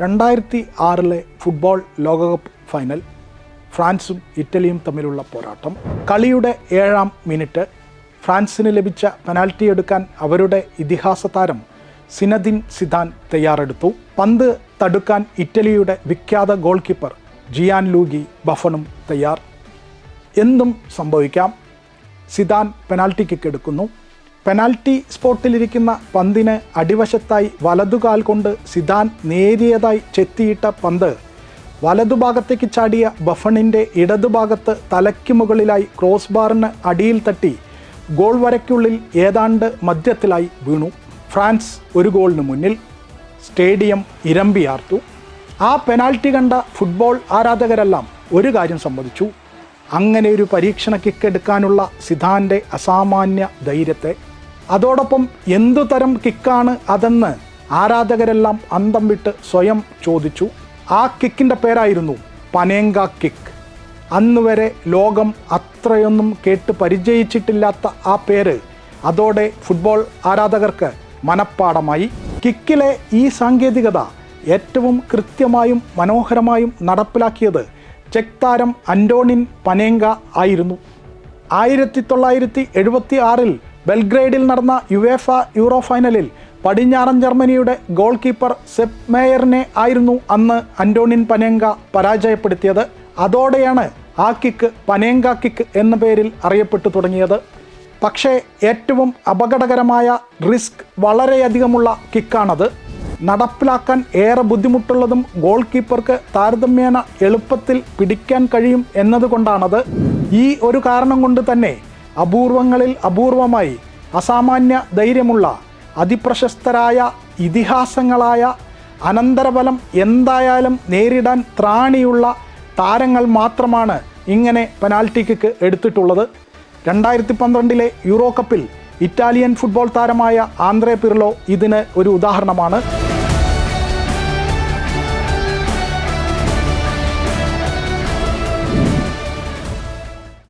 രണ്ടായിരത്തി ആറിലെ ഫുട്ബോൾ ലോകകപ്പ് ഫൈനൽ ഫ്രാൻസും ഇറ്റലിയും തമ്മിലുള്ള പോരാട്ടം. കളിയുടെ ഏഴാം മിനിറ്റ് ഫ്രാൻസിന് ലഭിച്ച പെനാൽറ്റി എടുക്കാൻ അവരുടെ ഇതിഹാസ താരം സിനദിൻ സിദാൻ തയ്യാറെടുത്തു. പന്ത് തടുക്കാൻ ഇറ്റലിയുടെ വിഖ്യാത ഗോൾ കീപ്പർ ജിയാൻ ലൂഗി ബഫണും തയ്യാർ. എന്തും സംഭവിക്കാം. സിദാൻ പെനാൽറ്റി കിക്ക് എടുക്കുന്നു. പെനാൽറ്റി സ്പോട്ടിലിരിക്കുന്ന പന്തിന് അടിവശത്തായി വലതുകാൽ കൊണ്ട് സിദാൻ നേരിയതായി ചെത്തിയിട്ട പന്ത് വലതുഭാഗത്തേക്ക് ചാടിയ ബഫണിന്റെ ഇടതുഭാഗത്ത് തലയ്ക്ക് മുകളിലായി ക്രോസ് ബാറിന് അടിയിൽ തട്ടി ഗോൾ വരയ്ക്കുള്ളിൽ ഏതാണ്ട് മധ്യത്തിലായി വീണു. ഫ്രാൻസ് ഒരു ഗോളിന് മുന്നിൽ. സ്റ്റേഡിയം ഇരമ്പിയാർത്തു ആ പെനാൽറ്റി കണ്ട ഫുട്ബോൾ ആരാധകരെല്ലാം ഒരു കാര്യം സമ്മതിച്ചു. അങ്ങനെ ഒരു പരീക്ഷണ കിക്ക് എടുക്കാനുള്ള അസാമാന്യ ധൈര്യത്തെ അതോടൊപ്പം എന്തു തരം കിക്കാണ് അതെന്ന് ആരാധകരെല്ലാം അന്തം വിട്ട് സ്വയം ചോദിച്ചു. ആ കിക്കിന്റെ പേരായിരുന്നു പനേങ്ക കിക്ക്. അന്ന് വരെ ലോകം അത്രയൊന്നും കേട്ട് പരിചയിച്ചിട്ടില്ലാത്ത ആ പേര് അതോടെ ഫുട്ബോൾ ആരാധകർക്ക് മനപ്പാടമായി. കിക്കിലെ ഈ സാങ്കേതികത ഏറ്റവും കൃത്യമായും മനോഹരമായും നടപ്പിലാക്കിയത് ചെക്ക് താരം അന്റോണിൻ പനേങ്ക ആയിരുന്നു. ആയിരത്തി തൊള്ളായിരത്തി എഴുപത്തി ആറിൽ ബെൽഗ്രേഡിൽ നടന്ന യുവേഫ യൂറോ ഫൈനലിൽ പടിഞ്ഞാറൻ ജർമ്മനിയുടെ ഗോൾ കീപ്പർ സെപ് മേയറിനെ ആയിരുന്നു അന്ന് അന്റോണിൻ പനേങ്ക പരാജയപ്പെടുത്തിയത്. അതോടെയാണ് ആ കിക്ക് പനേങ്ക കിക്ക് എന്ന പേരിൽ അറിയപ്പെട്ടു തുടങ്ങിയത്. പക്ഷേ ഏറ്റവും അപകടകരമായ റിസ്ക് വളരെയധികമുള്ള കിക്കാണത്. നടപ്പിലാക്കാൻ ഏറെ ബുദ്ധിമുട്ടുള്ളതും ഗോൾ കീപ്പർക്ക് താരതമ്യേന എളുപ്പത്തിൽ പിടിക്കാൻ കഴിയും എന്നതുകൊണ്ടാണത്. ഈ ഒരു കാരണം കൊണ്ട് തന്നെ അപൂർവങ്ങളിൽ അപൂർവമായി അസാമാന്യ ധൈര്യമുള്ള അതിപ്രശസ്തരായ ഇതിഹാസങ്ങളായ അനന്തരഫലം എന്തായാലും നേരിടാൻ ത്രാണിയുള്ള താരങ്ങൾ മാത്രമാണ് ഇങ്ങനെ പെനാൽറ്റി കിക്ക് എടുത്തിട്ടുള്ളത്. രണ്ടായിരത്തി പന്ത്രണ്ടിലെ യൂറോ കപ്പിൽ ഇറ്റാലിയൻ ഫുട്ബോൾ താരമായ ആന്ത്രേ പിർലോ ഇതിന് ഒരു ഉദാഹരണമാണ്.